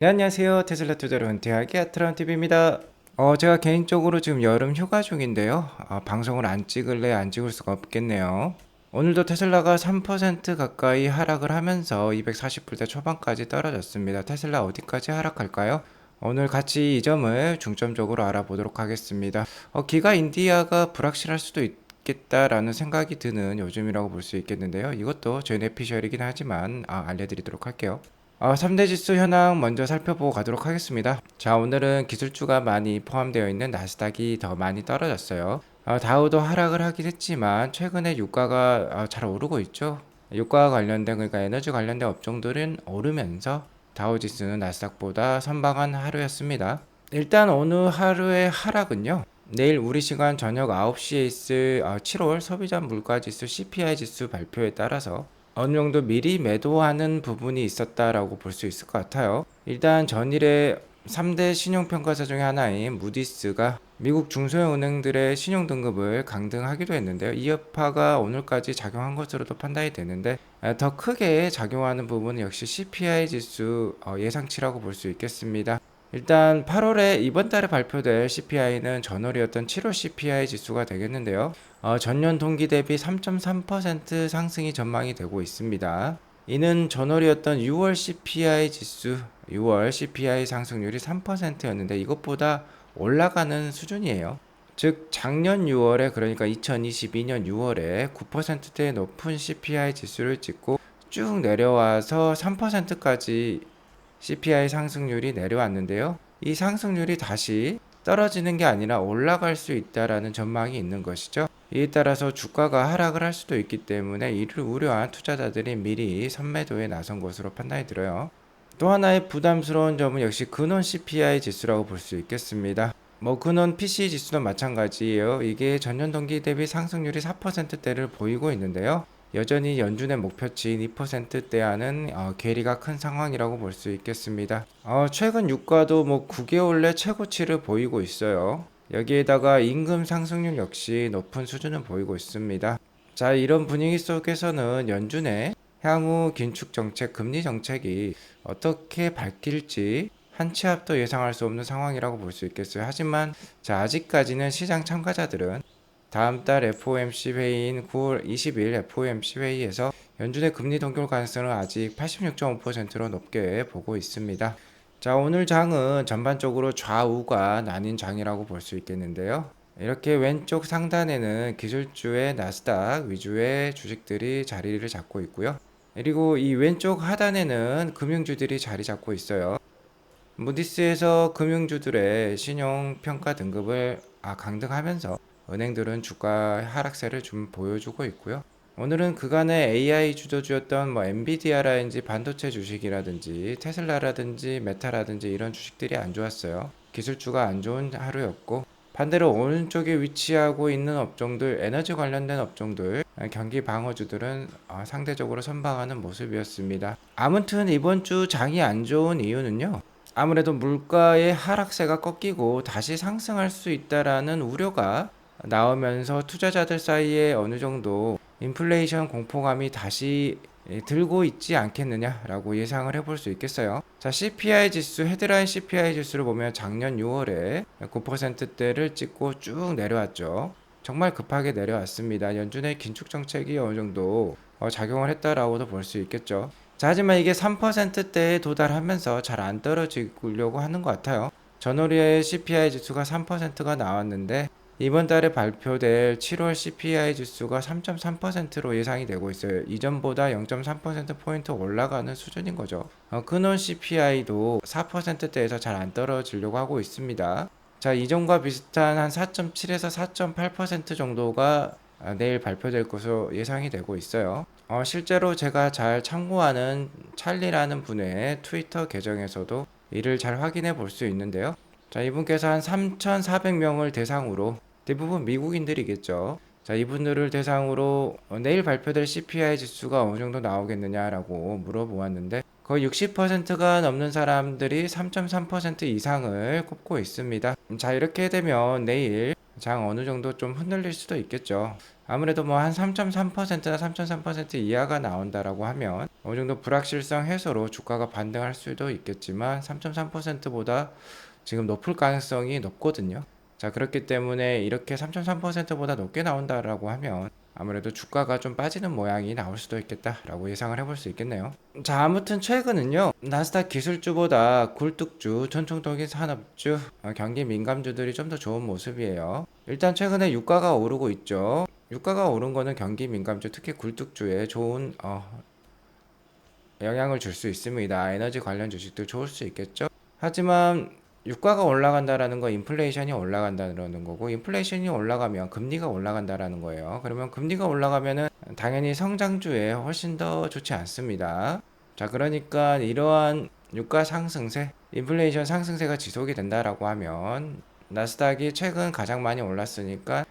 네, 안녕하세요. 테슬라 투자로 은퇴하기 아트론 TV입니다. 어, 제가 개인적으로 지금 여름 휴가 중인데요. 아, 방송을 안 찍을래 안 찍을 수가 없겠네요. 오늘도 테슬라가 3% 가까이 하락을 하면서 240불대 초반까지 떨어졌습니다. 테슬라 어디까지 하락할까요? 오늘 같이 이 점을 중점적으로 알아보도록 하겠습니다. 어, 기가 인디아가 불확실할 수도 있겠다라는 생각이 드는 요즘이라고 볼 수 있겠는데요. 이것도 제네피셜이긴 하지만 아, 알려드리도록 할게요. 어, 3대 지수 현황 먼저 살펴보고 가도록 하겠습니다. 자, 오늘은 기술주가 많이 포함되어 있는 나스닥이 더 많이 떨어졌어요. 어, 다우도 하락을 하긴 했지만 최근에 유가가 어, 잘 오르고 있죠. 유가와 관련된 그러니까 에너지 관련된 업종들은 오르면서 다우 지수는 나스닥보다 선방한 하루였습니다. 일단 오늘 하루의 하락은요. 내일 우리 시간 저녁 9시에 있을 어, 7월 소비자 물가 지수 CPI 지수 발표에 따라서 어느 정도 미리 매도하는 부분이 있었다라고 볼 수 있을 것 같아요. 일단 전일에 3대 신용평가사 중에 하나인 무디스가 미국 중소형 은행들의 신용 등급을 강등하기도 했는데요. 이 여파가 오늘까지 작용한 것으로도 판단이 되는데 아, 더 크게 작용하는 부분은 역시 CPI 지수 어, 예상치라고 볼 수 있겠습니다. 일단 8월에 이번 달에 발표될 CPI는 전월이었던 7월 CPI 지수가 되겠는데요. 어, 전년 동기 대비 3.3% 상승이 전망이 되고 있습니다. 이는 전월이었던 6월 CPI 지수, 6월 CPI 상승률이 3%였는데 이것보다 올라가는 수준이에요. 즉 작년 6월에 그러니까 2022년 6월에 9%대 높은 CPI 지수를 찍고 쭉 내려와서 3%까지 CPI 상승률이 내려왔는데요. 이 상승률이 다시 떨어지는 게 아니라 올라갈 수 있다라는 전망이 있는 것이죠. 이에 따라서 주가가 하락을 할 수도 있기 때문에 이를 우려한 투자자들이 미리 선매도에 나선 것으로 판단이 들어요. 또 하나의 부담스러운 점은 역시 근원 CPI 지수라고 볼 수 있겠습니다. 뭐 근원 PC 지수도 마찬가지예요. 이게 전년 동기 대비 상승률이 4%대를 보이고 있는데요. 여전히 연준의 목표치인 2%대와는 어, 괴리가 큰 상황이라고 볼 수 있겠습니다. 어, 최근 유가도 뭐 9개월 내 최고치를 보이고 있어요. 여기에다가 임금 상승률 역시 높은 수준을 보이고 있습니다. 자, 이런 분위기 속에서는 연준의 향후 긴축 정책, 금리 정책이 어떻게 바뀔지 한치 앞도 예상할 수 없는 상황이라고 볼 수 있겠어요. 하지만 자, 아직까지는 시장 참가자들은 다음 달 FOMC 회의인 9월 20일 FOMC 회의에서 연준의 금리 동결 가능성을 아직 86.5%로 높게 보고 있습니다. 자, 오늘 장은 전반적으로 좌우가 나뉜 장이라고 볼 수 있겠는데요. 이렇게 왼쪽 상단에는 기술주의 나스닥 위주의 주식들이 자리를 잡고 있고요. 그리고 이 왼쪽 하단에는 금융주들이 자리 잡고 있어요. 무디스에서 금융주들의 신용평가 등급을 아, 강등하면서 은행들은 주가 하락세를 좀 보여주고 있고요. 오늘은 그간의 AI 주도주였던 뭐 엔비디아라든지 반도체 주식이라든지 테슬라라든지 메타라든지 이런 주식들이 안 좋았어요. 기술주가 안 좋은 하루였고 반대로 오른쪽에 위치하고 있는 업종들 에너지 관련된 업종들 경기 방어주들은 어, 상대적으로 선방하는 모습이었습니다. 아무튼 이번 주 장이 안 좋은 이유는요. 아무래도 물가의 하락세가 꺾이고 다시 상승할 수 있다라는 우려가 나오면서 투자자들 사이에 어느 정도 인플레이션 공포감이 다시 들고 있지 않겠느냐라고 예상을 해볼 수 있겠어요. 자, CPI 지수, 헤드라인 CPI 지수를 보면 작년 6월에 9%대를 찍고 쭉 내려왔죠. 정말 급하게 내려왔습니다. 연준의 긴축 정책이 어느 정도 어, 작용을 했다라고도 볼 수 있겠죠. 자, 하지만 이게 3%대에 도달하면서 잘 안 떨어지려고 하는 것 같아요. 전월에 CPI 지수가 3%가 나왔는데 이번 달에 발표될 7월 CPI 지수가 3.3%로 예상이 되고 있어요. 이전보다 0.3%포인트 올라가는 수준인 거죠. 어, 근원 CPI도 4%대에서 잘 안 떨어지려고 하고 있습니다. 자, 이전과 비슷한 한 4.7에서 4.8% 정도가 아, 내일 발표될 것으로 예상이 되고 있어요. 어, 실제로 제가 잘 참고하는 찰리라는 분의 트위터 계정에서도 이를 잘 확인해 볼 수 있는데요. 자, 이분께서 한 3,400명을 대상으로 대부분 미국인들이겠죠. 자, 이분들을 대상으로 어, 내일 발표될 CPI 지수가 어느 정도 나오겠느냐라고 물어보았는데 거의 60%가 넘는 사람들이 3.3% 이상을 꼽고 있습니다. 자, 이렇게 되면 내일 장 어느 정도 좀 흔들릴 수도 있겠죠. 아무래도 뭐 한 3.3%나 3.3% 이하가 나온다라고 하면 어느 정도 불확실성 해소로 주가가 반등할 수도 있겠지만 3.3%보다 지금 높을 가능성이 높거든요. 자, 그렇기 때문에 이렇게 3.3%보다 높게 나온다라고 하면 아무래도 주가가 좀 빠지는 모양이 나올 수도 있겠다라고 예상을 해볼 수 있겠네요. 자, 아무튼 최근은요, 나스닥 기술주보다 굴뚝주, 전통적인 산업주, 어, 경기 민감주들이 좀 더 좋은 모습이에요. 일단 최근에 유가가 오르고 있죠. 유가가 오른 거는 경기 민감주, 특히 굴뚝주에 좋은 어, 영향을 줄 수 있습니다. 에너지 관련 주식들 좋을 수 있겠죠. 하지만 유가가 올라간다라는 건 인플레이션이 올라간다는 거고 인플레이션이 올라가면 금리가 올라간다라는 거예요. 그러면 금리가 올라가면은 당연히 성장주에 훨씬 더 좋지 않습니다. 자, 그러니까 이러한 유가 상승세, 인플레이션 상승세가 지속이 된다라고 하면 나스닥이 최근 가장 많이 올랐으니까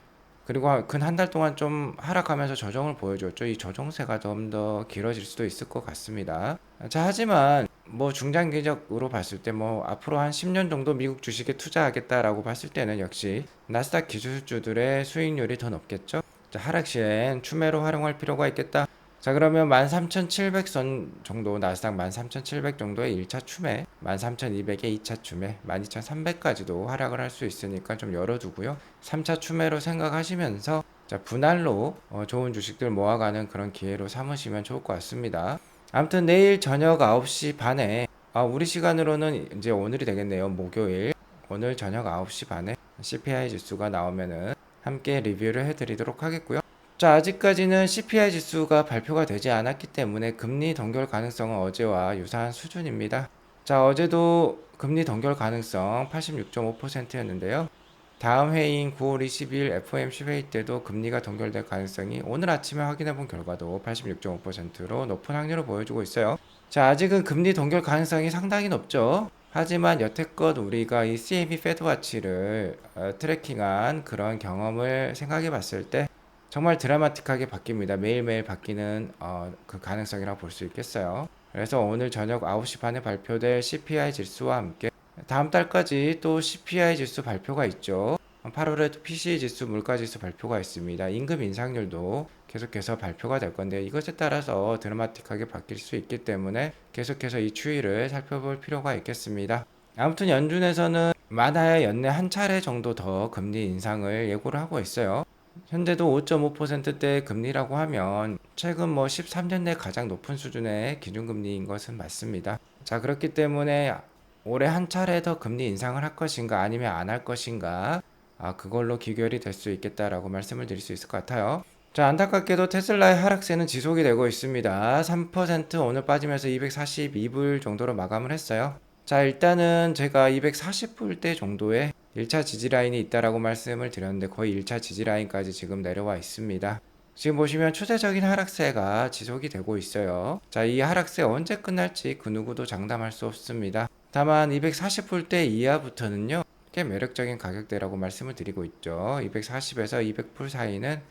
그리고 근 한 달 동안 좀 하락하면서 조정을 보여줬죠. 이 조정세가 좀 더 길어질 수도 있을 것 같습니다. 자, 하지만 뭐 중장기적으로 봤을 때 뭐 앞으로 한 10년 정도 미국 주식에 투자하겠다라고 봤을 때는 역시 나스닥 기술주들의 수익률이 더 높겠죠. 자, 하락 시엔 추매로 활용할 필요가 있겠다. 자 그러면 13,700선 정도 나스닥 13,700 정도의 1차 추매 13,200의 2차 추매 12,300까지도 하락을 할 수 있으니까 좀 열어두고요 3차 추매로 생각하시면서 자 분할로 어, 좋은 주식들 모아가는 그런 기회로 삼으시면 좋을 것 같습니다 아무튼 내일 저녁 9시 반에 아, 우리 시간으로는 이제 오늘이 되겠네요 목요일 오늘 저녁 9시 반에 CPI 지수가 나오면은 함께 리뷰를 해드리도록 하겠고요 자, 아직까지는 CPI 지수가 발표가 되지 않았기 때문에 금리 동결 가능성은 어제와 유사한 수준입니다. 자, 어제도 금리 동결 가능성 86.5%였는데요. 다음 회의인 9월 20일 FOMC 회의 때도 금리가 동결될 가능성이 오늘 아침에 확인해 본 결과도 86.5%로 높은 확률을 보여주고 있어요. 자, 아직은 금리 동결 가능성이 상당히 높죠. 하지만 여태껏 우리가 이 CME 페드와치를 어, 트래킹한 그런 경험을 생각해 봤을 때 정말 드라마틱하게 바뀝니다. 매일매일 바뀌는 어, 그 가능성이라고 볼 수 있겠어요. 그래서 오늘 저녁 9시 반에 발표될 CPI 지수와 함께 다음 달까지 또 CPI 지수 발표가 있죠. 8월에 PCE 지수, 물가 지수 발표가 있습니다. 임금 인상률도 계속해서 발표가 될 건데 이것에 따라서 드라마틱하게 바뀔 수 있기 때문에 계속해서 이 추이를 살펴볼 필요가 있겠습니다. 아무튼 연준에서는 많아야 연내 한 차례 정도 더 금리 인상을 예고를 하고 있어요. 현재도 5.5%대 금리라고 하면 최근 뭐 13년 내 가장 높은 수준의 기준금리인 것은 맞습니다. 자, 그렇기 때문에 올해 한 차례 더 금리 인상을 할 것인가 아니면 안 할 것인가 아, 그걸로 기결이 될 수 있겠다라고 말씀을 드릴 수 있을 것 같아요. 자, 안타깝게도 테슬라의 하락세는 지속이 되고 있습니다. 3% 오늘 빠지면서 242불 정도로 마감을 했어요. 자, 일단은 제가 240불대 정도의 1차 지지라인이 있다라고 말씀을 드렸는데 거의 1차 지지라인까지 지금 내려와 있습니다. 지금 보시면 추세적인 하락세가 지속이 되고 있어요. 자, 이 하락세 언제 끝날지 그 누구도 장담할 수 없습니다. 다만 240불대 이하부터는요. 꽤 매력적인 가격대라고 말씀을 드리고 있죠. 240에서 200불 사이는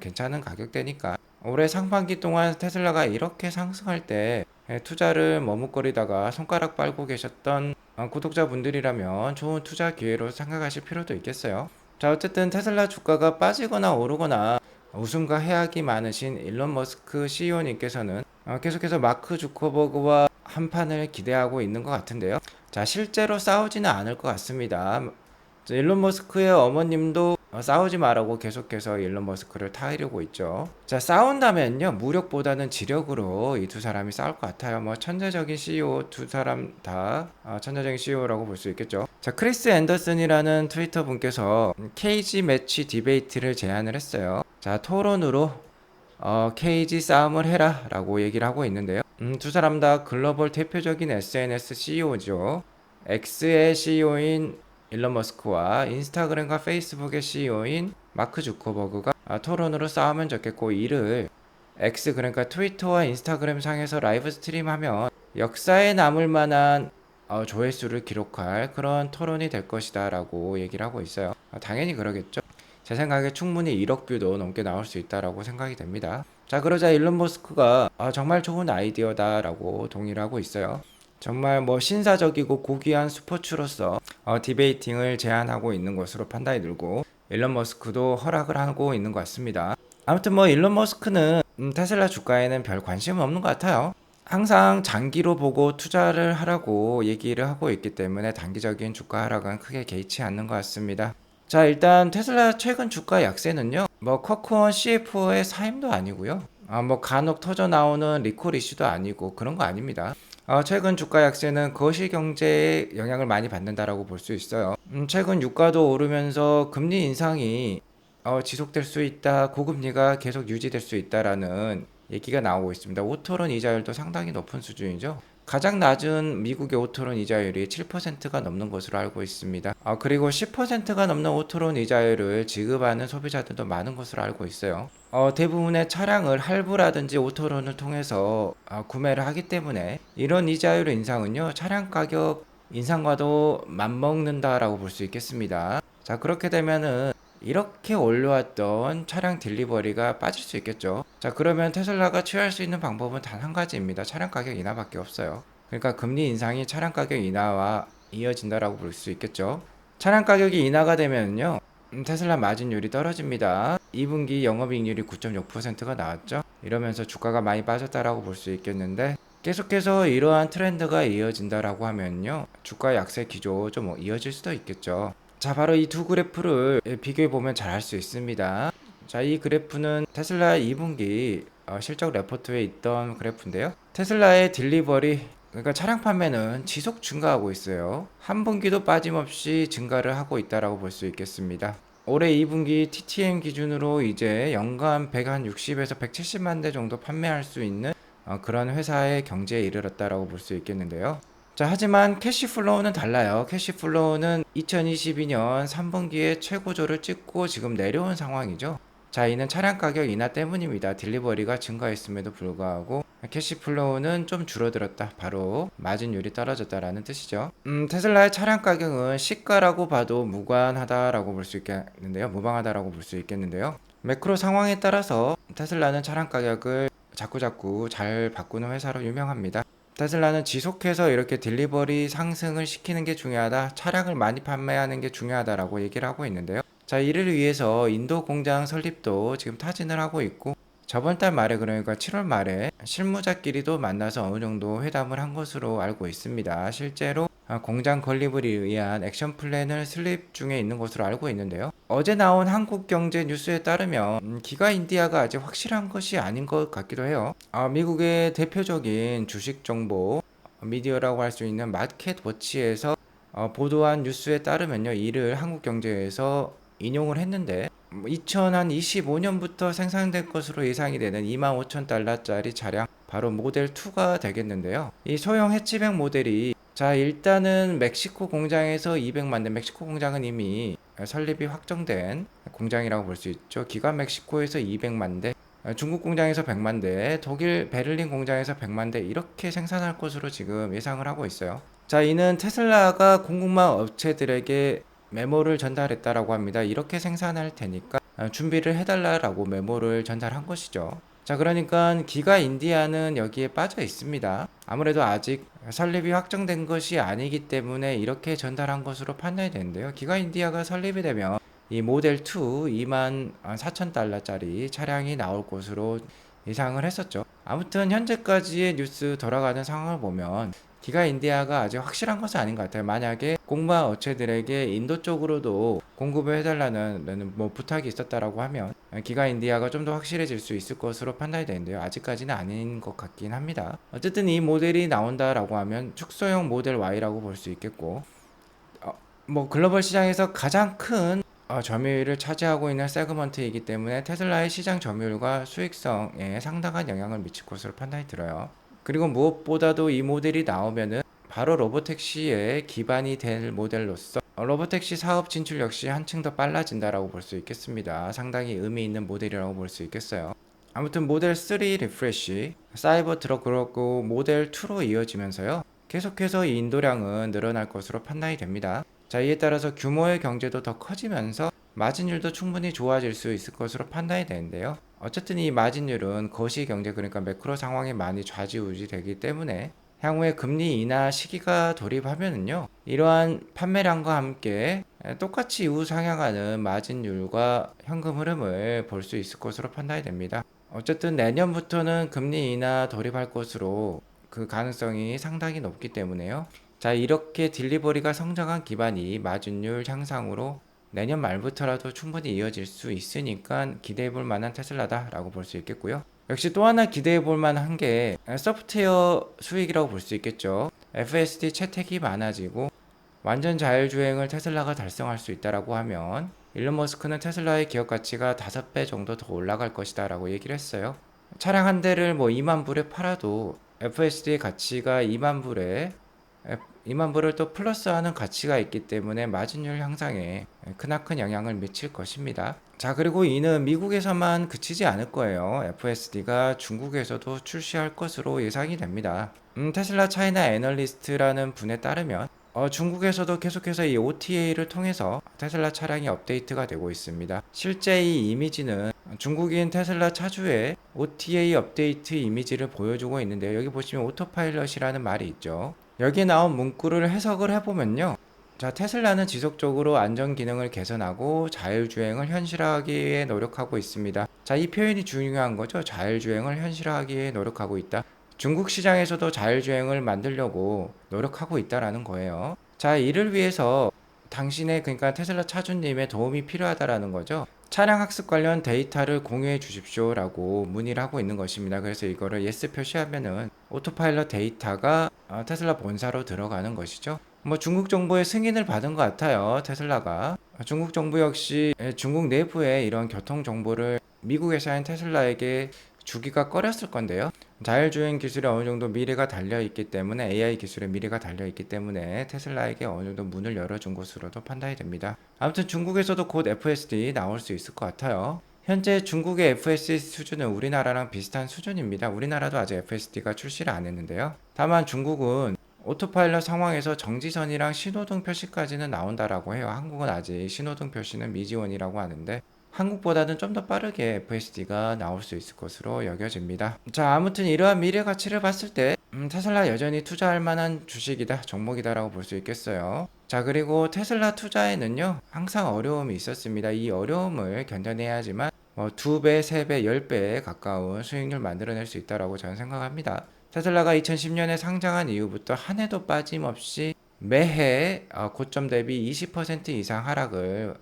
괜찮은 가격대니까 올해 상반기 동안 테슬라가 이렇게 상승할 때 투자를 머뭇거리다가 손가락 빨고 계셨던 어, 구독자분들이라면 좋은 투자 기회로 생각하실 필요도 있겠어요. 자, 어쨌든 테슬라 주가가 빠지거나 오르거나 웃음과 해악이 많으신 일론 머스크 CEO님께서는 어, 계속해서 마크 주커버그와 한 판을 기대하고 있는 것 같은데요. 자, 실제로 싸우지는 않을 것 같습니다. 일론 머스크의 어머님도 어, 싸우지 말라고 계속해서 일론 머스크를 타이려고 있죠. 자, 싸운다면요. 무력보다는 지력으로 이 두 사람이 싸울 것 같아요. 뭐 천재적인 CEO 두 사람 다 어, 천재적인 CEO라고 볼 수 있겠죠. 자, 크리스 앤더슨이라는 트위터 분께서 케이지 매치 디베이트를 제안을 했어요. 자, 토론으로 어, 케이지 싸움을 해라 라고 얘기를 하고 있는데요. 음, 두 사람 다 글로벌 대표적인 SNS CEO죠. X의 CEO인 일론 머스크와 인스타그램과 페이스북의 CEO인 마크 주커버그가 아, 토론으로 싸우면 좋겠고 이를 X 그러니까 트위터와 인스타그램 상에서 라이브 스트림하면 역사에 남을 만한 어, 조회수를 기록할 그런 토론이 될 것이다 라고 얘기를 하고 있어요 아, 당연히 그러겠죠 제 생각에 충분히 1억 뷰도 넘게 나올 수 있다라고 생각이 됩니다 자 그러자 일론 머스크가 아, 정말 좋은 아이디어다 라고 동의를 하고 있어요 정말 뭐 신사적이고 고귀한 스포츠로서 어, 디베이팅을 제안하고 있는 것으로 판단이 들고 일론 머스크도 허락을 하고 있는 것 같습니다. 아무튼 뭐 일론 머스크는 음, 테슬라 주가에는 별 관심 없는 것 같아요. 항상 장기로 보고 투자를 하라고 얘기를 하고 있기 때문에 단기적인 주가 하락은 크게 개의치 않는 것 같습니다. 자, 일단 테슬라 최근 주가 약세는요. 뭐 커크원 CFO의 사임도 아니고요. 아, 뭐 간혹 터져 나오는 리콜 이슈도 아니고 그런 거 아닙니다. 어, 최근 주가 약세는 거시 경제에 영향을 많이 받는다라고 볼 수 있어요. 음, 최근 유가도 오르면서 금리 인상이 어, 지속될 수 있다, 고금리가 계속 유지될 수 있다라는 얘기가 나오고 있습니다. 5토론 이자율도 상당히 높은 수준이죠. 가장 낮은 미국의 오토론 이자율이 7%가 넘는 것으로 알고 있습니다. 아, 그리고 10%가 넘는 오토론 이자율을 지급하는 소비자들도 많은 것으로 알고 있어요. 어, 대부분의 차량을 할부라든지 오토론을 통해서 아, 구매를 하기 때문에 이런 이자율 인상은요, 차량 가격 인상과도 맞먹는다라고 볼 수 있겠습니다. 자, 그렇게 되면은 이렇게 올려왔던 차량 딜리버리가 빠질 수 있겠죠. 자, 그러면 테슬라가 취할 수 있는 방법은 단 한 가지입니다. 차량 가격 인하밖에 없어요. 그러니까 금리 인상이 차량 가격 인하와 이어진다라고 볼 수 있겠죠. 차량 가격이 인하가 되면요. 음, 테슬라 마진율이 떨어집니다. 2분기 영업이익률이 9.6%가 나왔죠. 이러면서 주가가 많이 빠졌다라고 볼 수 있겠는데 계속해서 이러한 트렌드가 이어진다라고 하면요. 주가 약세 기조 좀 이어질 수도 있겠죠. 자, 바로 이 두 그래프를 비교해 보면 잘 알 수 있습니다. 자, 이 그래프는 테슬라 2분기 어, 실적 레포트에 있던 그래프인데요. 테슬라의 딜리버리 그러니까 차량 판매는 지속 증가하고 있어요. 한 분기도 빠짐없이 증가를 하고 있다라고 볼 수 있겠습니다. 올해 2분기 TTM 기준으로 이제 연간 160에서 170만 대 정도 판매할 수 있는 어, 그런 회사의 경제에 이르렀다라고 볼 수 있겠는데요. 자, 하지만 캐시플로우는 달라요. 캐시플로우는 2022년 3분기에 최고조를 찍고 지금 내려온 상황이죠. 자, 이는 차량 가격 인하 때문입니다. 딜리버리가 증가했음에도 불구하고 캐시플로우는 좀 줄어들었다. 바로 마진율이 떨어졌다라는 뜻이죠. 음, 테슬라의 차량 가격은 시가라고 봐도 무관하다라고 볼 수 있겠는데요. 무방하다라고 볼 수 있겠는데요. 매크로 상황에 따라서 테슬라는 차량 가격을 자꾸자꾸 잘 바꾸는 회사로 유명합니다. 테슬라는 지속해서 이렇게 딜리버리 상승을 시키는 게 중요하다. 차량을 많이 판매하는 게 중요하다라고 얘기를 하고 있는데요. 자, 이를 위해서 인도 공장 설립도 지금 타진을 하고 있고 저번 달 말에 그러니까 7월 말에 실무자끼리도 만나서 어느 정도 회담을 한 것으로 알고 있습니다. 실제로 아, 공장 건립을 위한 액션 플랜을 슬립 중에 있는 것으로 알고 있는데요. 어제 나온 한국경제 뉴스에 따르면 음, 기가 인디아가 아직 확실한 것이 아닌 것 같기도 해요. 아, 미국의 대표적인 주식 정보 미디어라고 할 수 있는 마켓 워치에서 어, 보도한 뉴스에 따르면요, 이를 한국경제에서 인용을 했는데 2025년부터 뭐 생산될 것으로 예상이 되는 25,000달러짜리 차량 바로 모델 2가 되겠는데요. 이 소형 해치백 모델이 자, 일단은 멕시코 공장에서 200만 대, 멕시코 공장은 이미 설립이 확정된 공장이라고 볼 수 있죠. 기관 멕시코에서 200만 대, 중국 공장에서 100만 대, 독일 베를린 공장에서 100만 대 이렇게 생산할 것으로 지금 예상을 하고 있어요. 자, 이는 테슬라가 공급망 업체들에게 메모를 전달했다라고 합니다. 이렇게 생산할 테니까 준비를 해달라라고 메모를 전달한 것이죠. 자, 그러니까 기가 인디아는 여기에 빠져 있습니다. 아무래도 아직 설립이 확정된 것이 아니기 때문에 이렇게 전달한 것으로 판단이 되는데요. 기가 인디아가 설립이 되면 이 모델 2 2만 4천 달러짜리 차량이 나올 것으로 예상을 했었죠. 아무튼 현재까지의 뉴스 돌아가는 상황을 보면 기가 인디아가 아직 확실한 것은 아닌 것 같아요. 만약에 공마 업체들에게 인도 쪽으로도 공급을 해달라는 뭐 부탁이 있었다라고 하면 기가 인디아가 좀 더 확실해질 수 있을 것으로 판단이 되는데요. 아직까지는 아닌 것 같긴 합니다. 어쨌든 이 모델이 나온다라고 하면 축소형 모델 Y라고 볼 수 있겠고, 어, 뭐 글로벌 시장에서 가장 큰 어, 점유율을 차지하고 있는 세그먼트이기 때문에 테슬라의 시장 점유율과 수익성에 상당한 영향을 미칠 것으로 판단이 들어요. 그리고 무엇보다도 이 모델이 나오면은 바로 로보택시의 기반이 될 모델로서 로보택시 사업 진출 역시 한층 더 빨라진다라고 볼 수 있겠습니다. 상당히 의미 있는 모델이라고 볼 수 있겠어요. 아무튼 모델 3 리프레쉬, 사이버 트럭 그렇고 모델 2로 이어지면서요. 계속해서 이 인도량은 늘어날 것으로 판단이 됩니다. 자, 이에 따라서 규모의 경제도 더 커지면서 마진율도 충분히 좋아질 수 있을 것으로 판단이 되는데요. 어쨌든 이 마진율은 거시 경제 그러니까 매크로 상황에 많이 좌지우지 되기 때문에 향후에 금리 인하 시기가 돌입하면은요 이러한 판매량과 함께 똑같이 우상향하는 마진율과 현금 흐름을 볼 수 있을 것으로 판단이 됩니다. 어쨌든 내년부터는 금리 인하 돌입할 것으로 그 가능성이 상당히 높기 때문에요. 자, 이렇게 딜리버리가 성장한 기반이 마진율 향상으로 내년 말부터라도 충분히 이어질 수 있으니까 기대해 볼 만한 테슬라다라고 볼 수 있겠고요. 역시 또 하나 기대해 볼 만한 게 소프트웨어 수익이라고 볼 수 있겠죠. FSD 채택이 많아지고 완전 자율주행을 테슬라가 달성할 수 있다라고 하면 일론 머스크는 테슬라의 기업 가치가 5배 정도 더 올라갈 것이다 라고 얘기를 했어요. 차량 한 대를 뭐 2만 불에 팔아도 FSD의 가치가 2만 불에 2만 불을 또 플러스하는 가치가 있기 때문에 마진율 향상에 크나큰 영향을 미칠 것입니다. 자 그리고 이는 미국에서만 그치지 않을 거예요. FSD가 중국에서도 출시할 것으로 예상이 됩니다. 음, 테슬라 차이나 애널리스트라는 분에 따르면 어, 중국에서도 계속해서 이 OTA를 통해서 테슬라 차량이 업데이트가 되고 있습니다. 실제 이 이미지는 중국인 테슬라 차주의 OTA 업데이트 이미지를 보여주고 있는데요. 여기 보시면 오토파일럿이라는 말이 있죠. 여기에 나온 문구를 해석을 해보면요. 자, 테슬라는 지속적으로 안전 기능을 개선하고 자율주행을 현실화하기 위해 노력하고 있습니다. 자, 이 표현이 중요한 거죠. 자율주행을 현실화하기 위해 노력하고 있다. 중국 시장에서도 자율주행을 만들려고 노력하고 있다라는 거예요. 자, 이를 위해서 당신의 그러니까 테슬라 차주님의 도움이 필요하다라는 거죠. 차량 학습 관련 데이터를 공유해 주십시오 라고 문의를 하고 있는 것입니다. 그래서 이거를 yes 표시하면은 오토파일럿 데이터가 어, 테슬라 본사로 들어가는 것이죠. 뭐 중국 정부의 승인을 받은 것 같아요. 테슬라가 중국 정부 역시 중국 내부의 이런 교통 정보를 미국 회사인 테슬라에게 주기가 꺼렸을 건데요. 자율주행 기술에 어느 정도 미래가 달려 있기 때문에 AI 기술에 미래가 달려 있기 때문에 테슬라에게 어느 정도 문을 열어준 것으로도 판단이 됩니다. 아무튼 중국에서도 곧 FSD 나올 수 있을 것 같아요. 현재 중국의 FSD 수준은 우리나라랑 비슷한 수준입니다. 우리나라도 아직 FSD가 출시를 안 했는데요. 다만 중국은 오토파일럿 상황에서 정지선이랑 신호등 표시까지는 나온다라고 해요. 한국은 아직 신호등 표시는 미지원이라고 하는데 한국보다는 좀 더 빠르게 FSD가 나올 수 있을 것으로 여겨집니다. 자, 아무튼 이러한 미래 가치를 봤을 때 음, 테슬라 여전히 투자할 만한 주식이다, 종목이다라고 볼 수 있겠어요. 자, 그리고 테슬라 투자에는요, 항상 어려움이 있었습니다. 이 어려움을 견뎌내야지만 뭐 2배, 3배, 10배에 가까운 수익률 만들어낼 수 있다라고 저는 생각합니다. 테슬라가 2010년에 상장한 이후부터 한 해도 빠짐없이 매해 어, 고점 대비 20% 이상 하락을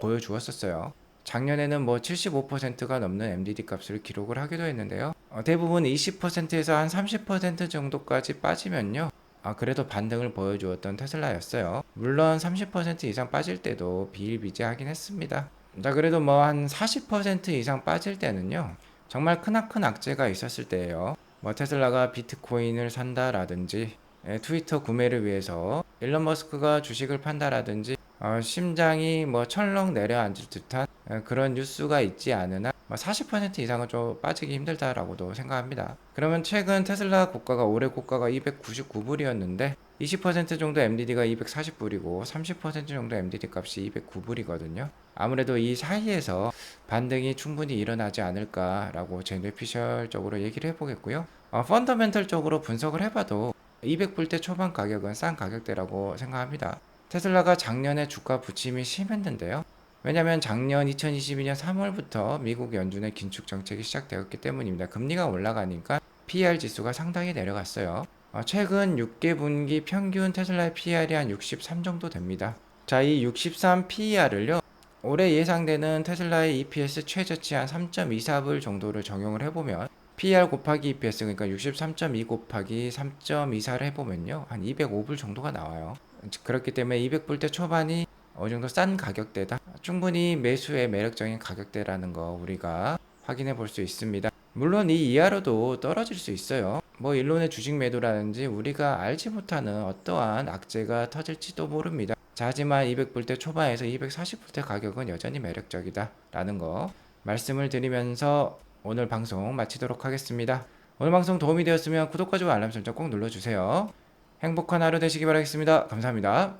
보여주었었어요. 작년에는 뭐 75%가 넘는 MDD 값을 기록을 하기도 했는데요. 어, 대부분 20%에서 한 30% 정도까지 빠지면요. 아, 그래도 반등을 보여주었던 테슬라였어요. 물론 30% 이상 빠질 때도 비일비재하긴 했습니다. 자, 그래도 뭐 한 40% 이상 빠질 때는요. 정말 크나큰 악재가 있었을 때예요. 뭐 테슬라가 비트코인을 산다라든지 예, 트위터 구매를 위해서 일론 머스크가 주식을 판다라든지 어, 심장이 뭐 철렁 내려앉을 듯한 어, 그런 뉴스가 있지 않으나 40%뭐 이상은 좀 빠지기 힘들다라고도 생각합니다. 그러면 최근 테슬라 고가가 올해 고가가 299불이었는데 20% 정도 MDD가 240불이고 30% 정도 MDD 값이 209불이거든요. 아무래도 이 사이에서 반등이 충분히 일어나지 않을까라고 제 뇌피셜적으로 얘기를 해보겠고요. 어, 펀더멘털적으로 분석을 해봐도 200불대 초반 가격은 싼 가격대라고 생각합니다. 테슬라가 작년에 주가 부침이 심했는데요. 왜냐하면 작년 2022년 3월부터 미국 연준의 긴축 정책이 시작되었기 때문입니다. 금리가 올라가니까 PER 지수가 상당히 내려갔어요. 어, 최근 6개 분기 평균 테슬라의 PER이 한 63 정도 됩니다. 자, 이 63 PER을요. 올해 예상되는 테슬라의 EPS 최저치 한 3.24불 정도를 적용을 해보면 PER 곱하기 EPS 그러니까 63.2 곱하기 3.24를 해보면요 한 205불 정도가 나와요. 그렇기 때문에 200불대 초반이 어느 정도 싼 가격대다. 충분히 매수의 매력적인 가격대라는 거 우리가 확인해 볼 수 있습니다. 물론 이 이하로도 떨어질 수 있어요. 뭐 일론의 주식 매도라든지 우리가 알지 못하는 어떠한 악재가 터질지도 모릅니다. 자, 하지만 200불대 초반에서 240불대 가격은 여전히 매력적이다. 라는 거 말씀을 드리면서 오늘 방송 마치도록 하겠습니다. 오늘 방송 도움이 되었으면 구독과 좋아요 알람 설정 꼭 눌러주세요. 행복한 하루 되시기 바라겠습니다. 감사합니다.